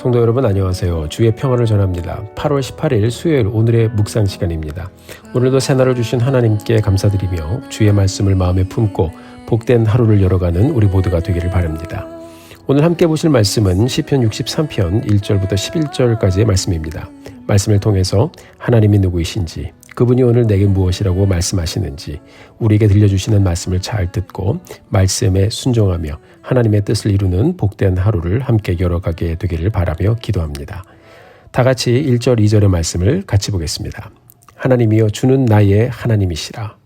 성도 여러분 안녕하세요. 주의 평화를 전합니다. 8월 18일 수요일 오늘의 묵상 시간입니다. 오늘도 새날을 주신 하나님께 감사드리며 주의 말씀을 마음에 품고 복된 하루를 열어가는 우리 모두가 되기를 바랍니다. 오늘 함께 보실 말씀은 시편 63편 1절부터 11절까지의 말씀입니다. 말씀을 통해서 하나님이 누구이신지 그분이 오늘 내게 무엇이라고 말씀하시는지 우리에게 들려주시는 말씀을 잘 듣고 말씀에 순종하며 하나님의 뜻을 이루는 복된 하루를 함께 열어가게 되기를 바라며 기도합니다. 다 같이 1절, 2절의 말씀을 같이 보겠습니다. 하나님이여 주는 나의 하나님이시라.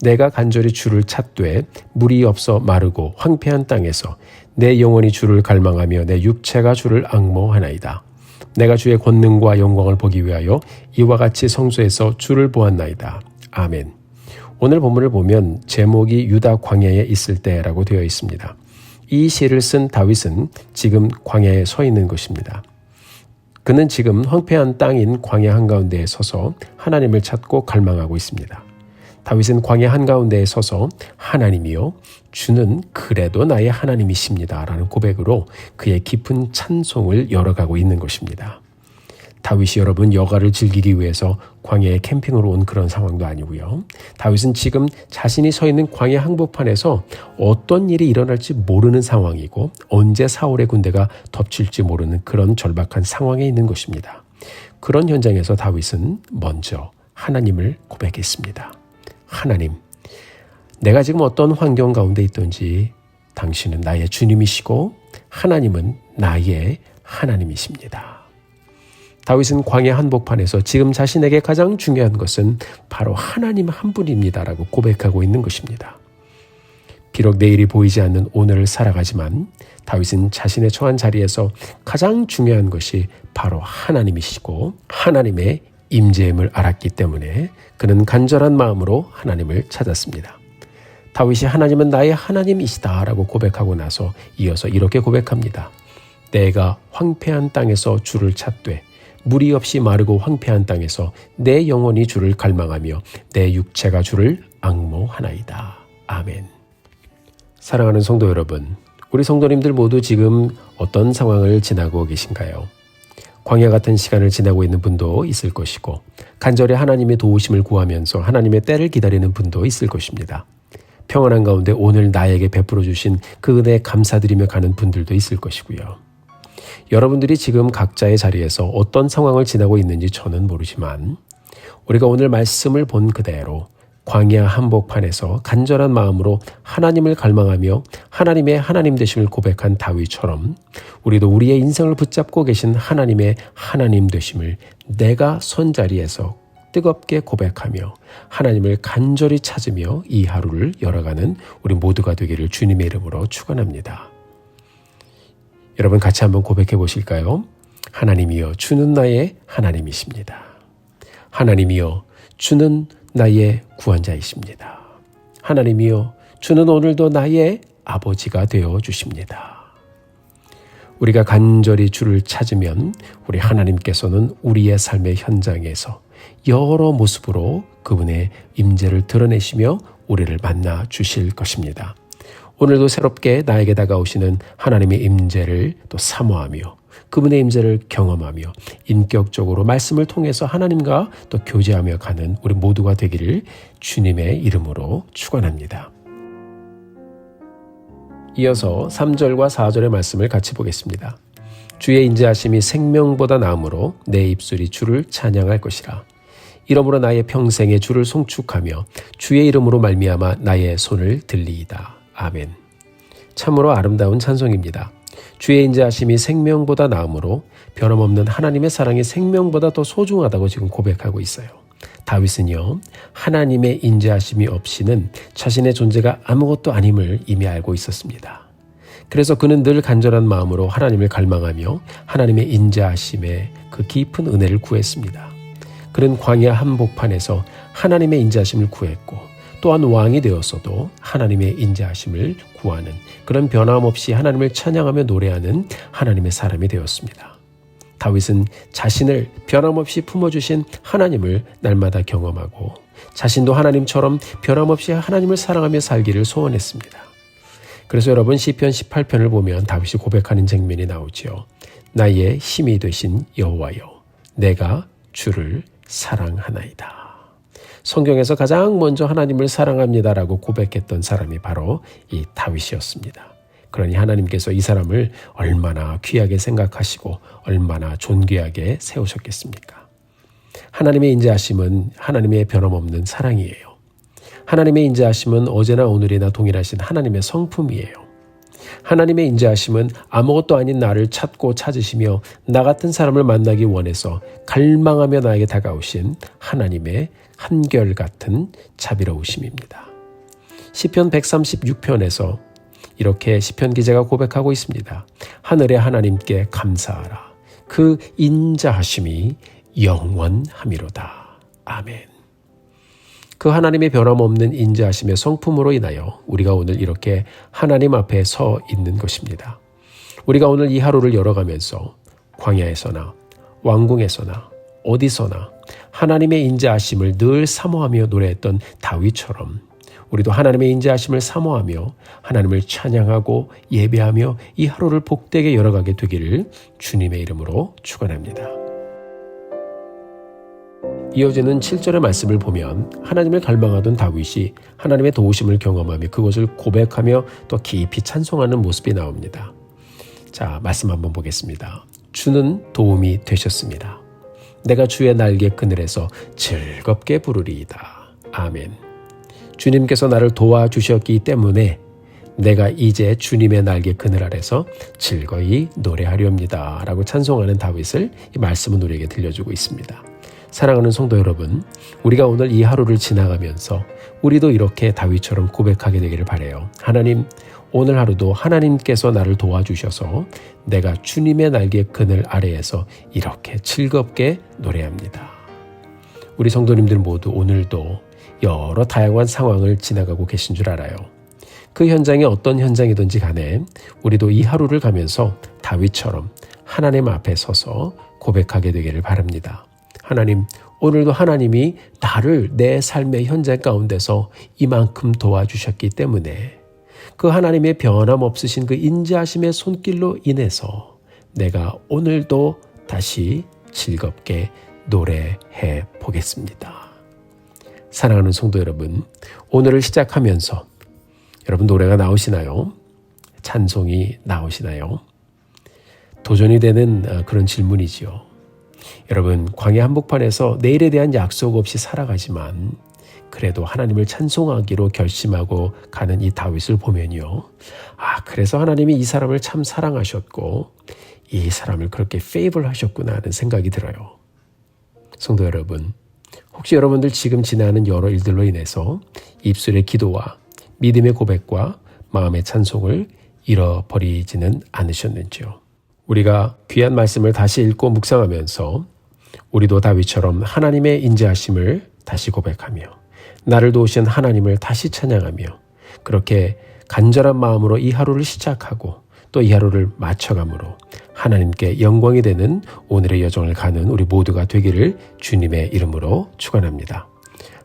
내가 간절히 주를 찾되 물이 없어 마르고 황폐한 땅에서 내 영혼이 주를 갈망하며 내 육체가 주를 악모하나이다. 내가 주의 권능과 영광을 보기 위하여 이와 같이 성소에서 주를 보았나이다. 아멘. 오늘 본문을 보면 제목이 유다 광야에 있을 때라고 되어 있습니다. 이 시를 쓴 다윗은 지금 광야에 서 있는 것입니다. 그는 지금 황폐한 땅인 광야 한가운데에 서서 하나님을 찾고 갈망하고 있습니다. 다윗은 광야 한가운데에 서서 하나님이요 주는 그래도 나의 하나님이십니다. 라는 고백으로 그의 깊은 찬송을 열어가고 있는 것입니다. 다윗이 여러분 여가를 즐기기 위해서 광야에 캠핑으로 온 그런 상황도 아니고요. 다윗은 지금 자신이 서 있는 광야 항복판에서 어떤 일이 일어날지 모르는 상황이고 언제 사울의 군대가 덮칠지 모르는 그런 절박한 상황에 있는 것입니다. 그런 현장에서 다윗은 먼저 하나님을 고백했습니다. 하나님, 내가 지금 어떤 환경 가운데 있든지 당신은 나의 주님이시고 하나님은 나의 하나님이십니다. 다윗은 광야 한복판에서 지금 자신에게 가장 중요한 것은 바로 하나님 한 분입니다라고 고백하고 있는 것입니다. 비록 내일이 보이지 않는 오늘을 살아가지만 다윗은 자신의 처한 자리에서 가장 중요한 것이 바로 하나님이시고 하나님의 임재임을 알았기 때문에 그는 간절한 마음으로 하나님을 찾았습니다. 다윗이 하나님은 나의 하나님이시다라고 고백하고 나서 이어서 이렇게 고백합니다. 내가 황폐한 땅에서 주를 찾되 물이 없이 마르고 황폐한 땅에서 내 영혼이 주를 갈망하며 내 육체가 주를 악모하나이다. 아멘. 사랑하는 성도 여러분, 우리 성도님들 모두 지금 어떤 상황을 지나고 계신가요? 광야 같은 시간을 지나고 있는 분도 있을 것이고, 간절히 하나님의 도우심을 구하면서 하나님의 때를 기다리는 분도 있을 것입니다. 평안한 가운데 오늘 나에게 베풀어 주신 그 은혜 감사드리며 가는 분들도 있을 것이고요. 여러분들이 지금 각자의 자리에서 어떤 상황을 지나고 있는지 저는 모르지만 우리가 오늘 말씀을 본 그대로 광야 한복판에서 간절한 마음으로 하나님을 갈망하며 하나님의 하나님 되심을 고백한 다윗처럼 우리도 우리의 인생을 붙잡고 계신 하나님의 하나님 되심을 내가 손자리에서 뜨겁게 고백하며 하나님을 간절히 찾으며 이 하루를 열어가는 우리 모두가 되기를 주님의 이름으로 축원합니다. 여러분 같이 한번 고백해 보실까요? 하나님이여 주는 나의 하나님이십니다. 하나님이여 주는 나의 구원자이십니다. 하나님이여 주는 오늘도 나의 아버지가 되어 주십니다. 우리가 간절히 주를 찾으면 우리 하나님께서는 우리의 삶의 현장에서 여러 모습으로 그분의 임재를 드러내시며 우리를 만나 주실 것입니다. 오늘도 새롭게 나에게 다가오시는 하나님의 임재를 또 사모하며 그분의 임재를 경험하며 인격적으로 말씀을 통해서 하나님과 또 교제하며 가는 우리 모두가 되기를 주님의 이름으로 축원합니다. 이어서 3절과 4절의 말씀을 같이 보겠습니다. 주의 인자하심이 생명보다 나음으로 내 입술이 주를 찬양할 것이라. 이러므로 나의 평생에 주를 송축하며 주의 이름으로 말미암아 나의 손을 들리이다. 아멘. 참으로 아름다운 찬송입니다. 주의 인자하심이 생명보다 나음으로 변함없는 하나님의 사랑이 생명보다 더 소중하다고 지금 고백하고 있어요. 다윗은요, 하나님의 인자하심이 없이는 자신의 존재가 아무것도 아님을 이미 알고 있었습니다. 그래서 그는 늘 간절한 마음으로 하나님을 갈망하며 하나님의 인자하심의 그 깊은 은혜를 구했습니다. 그는 광야 한복판에서 하나님의 인자하심을 구했고 또한 왕이 되었어도 하나님의 인자하심을 구하는 그런 변함없이 하나님을 찬양하며 노래하는 하나님의 사람이 되었습니다. 다윗은 자신을 변함없이 품어주신 하나님을 날마다 경험하고 자신도 하나님처럼 변함없이 하나님을 사랑하며 살기를 소원했습니다. 그래서 여러분 시편 18편을 보면 다윗이 고백하는 장면이 나오지요. 나의 힘이 되신 여호와여 내가 주를 사랑하나이다. 성경에서 가장 먼저 하나님을 사랑합니다라고 고백했던 사람이 바로 이 다윗이었습니다. 그러니 하나님께서 이 사람을 얼마나 귀하게 생각하시고 얼마나 존귀하게 세우셨겠습니까? 하나님의 인자하심은 하나님의 변함없는 사랑이에요. 하나님의 인자하심은 어제나 오늘이나 동일하신 하나님의 성품이에요. 하나님의 인자하심은 아무것도 아닌 나를 찾고 찾으시며 나 같은 사람을 만나기 원해서 갈망하며 나에게 다가오신 하나님의 한결같은 자비로우심입니다. 시편 136편에서 이렇게 시편 기자가 고백하고 있습니다. 하늘의 하나님께 감사하라. 그 인자하심이 영원함이로다. 아멘. 그 하나님의 변함없는 인자하심의 성품으로 인하여 우리가 오늘 이렇게 하나님 앞에 서 있는 것입니다. 우리가 오늘 이 하루를 열어가면서 광야에서나 왕궁에서나 어디서나 하나님의 인자하심을 늘 사모하며 노래했던 다윗처럼 우리도 하나님의 인자하심을 사모하며 하나님을 찬양하고 예배하며 이 하루를 복되게 열어가게 되기를 주님의 이름으로 축원합니다. 이어지는 7절의 말씀을 보면 하나님을 갈망하던 다윗이 하나님의 도우심을 경험하며 그것을 고백하며 또 깊이 찬송하는 모습이 나옵니다. 자, 말씀 한번 보겠습니다. 주는 도움이 되셨습니다. 내가 주의 날개 그늘에서 즐겁게 부르리이다. 아멘. 주님께서 나를 도와주셨기 때문에 내가 이제 주님의 날개 그늘 아래서 즐거이 노래하렵니다. 라고 찬송하는 다윗을 이 말씀은 우리에게 들려주고 있습니다. 사랑하는 성도 여러분, 우리가 오늘 이 하루를 지나가면서 우리도 이렇게 다윗처럼 고백하게 되기를 바래요. 하나님, 오늘 하루도 하나님께서 나를 도와주셔서 내가 주님의 날개 그늘 아래에서 이렇게 즐겁게 노래합니다. 우리 성도님들 모두 오늘도 여러 다양한 상황을 지나가고 계신 줄 알아요. 그 현장이 어떤 현장이든지 간에 우리도 이 하루를 가면서 다윗처럼 하나님 앞에 서서 고백하게 되기를 바랍니다. 하나님, 오늘도 하나님이 나를 내 삶의 현장 가운데서 이만큼 도와주셨기 때문에 그 하나님의 변함없으신 그 인자하심의 손길로 인해서 내가 오늘도 다시 즐겁게 노래해 보겠습니다. 사랑하는 성도 여러분, 오늘을 시작하면서 여러분 노래가 나오시나요? 찬송이 나오시나요? 도전이 되는 어, 그런 질문이지요. 여러분, 광야 한복판에서 내일에 대한 약속 없이 살아가지만 그래도 하나님을 찬송하기로 결심하고 가는 이 다윗을 보면요. 아, 그래서 하나님이 이 사람을 참 사랑하셨고 이 사람을 그렇게 페이블 하셨구나 하는 생각이 들어요. 성도 여러분, 혹시 여러분들 지금 지나는 여러 일들로 인해서 입술의 기도와 믿음의 고백과 마음의 찬송을 잃어버리지는 않으셨는지요? 우리가 귀한 말씀을 다시 읽고 묵상하면서 우리도 다윗처럼 하나님의 인자하심을 다시 고백하며 나를 도우신 하나님을 다시 찬양하며 그렇게 간절한 마음으로 이 하루를 시작하고 또 이 하루를 마쳐감으로 하나님께 영광이 되는 오늘의 여정을 가는 우리 모두가 되기를 주님의 이름으로 축원합니다.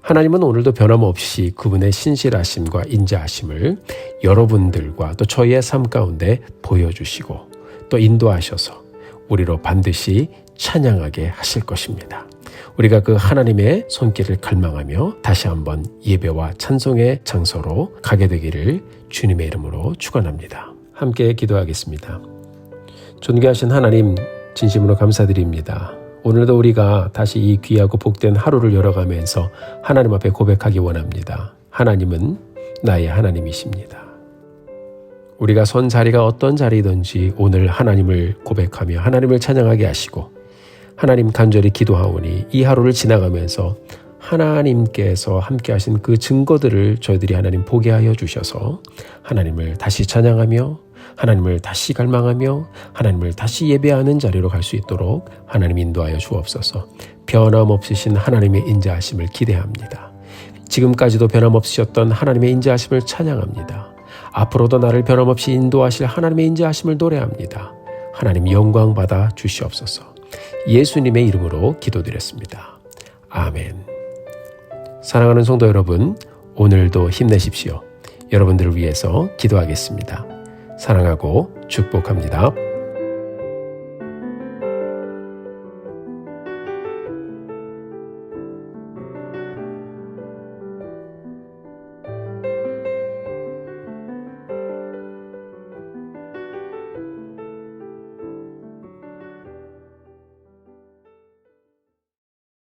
하나님은 오늘도 변함없이 그분의 신실하심과 인자하심을 여러분들과 또 저희의 삶 가운데 보여주시고 또 인도하셔서 우리로 반드시 찬양하게 하실 것입니다. 우리가 그 하나님의 손길을 갈망하며 다시 한번 예배와 찬송의 장소로 가게 되기를 주님의 이름으로 축원합니다. 함께 기도하겠습니다. 존귀하신 하나님 진심으로 감사드립니다. 오늘도 우리가 다시 이 귀하고 복된 하루를 열어가면서 하나님 앞에 고백하기 원합니다. 하나님은 나의 하나님이십니다. 우리가 선 자리가 어떤 자리든지 오늘 하나님을 고백하며 하나님을 찬양하게 하시고 하나님 간절히 기도하오니 이 하루를 지나가면서 하나님께서 함께 하신 그 증거들을 저희들이 하나님 보게 하여 주셔서 하나님을 다시 찬양하며 하나님을 다시 갈망하며 하나님을 다시 예배하는 자리로 갈 수 있도록 하나님 인도하여 주옵소서 변함없으신 하나님의 인자하심을 기대합니다. 지금까지도 변함없으셨던 하나님의 인자하심을 찬양합니다. 앞으로도 나를 변함없이 인도하실 하나님의 인자하심을 노래합니다. 하나님 영광 받아 주시옵소서. 예수님의 이름으로 기도드렸습니다. 아멘. 사랑하는 성도 여러분, 오늘도 힘내십시오. 여러분들을 위해서 기도하겠습니다. 사랑하고 축복합니다.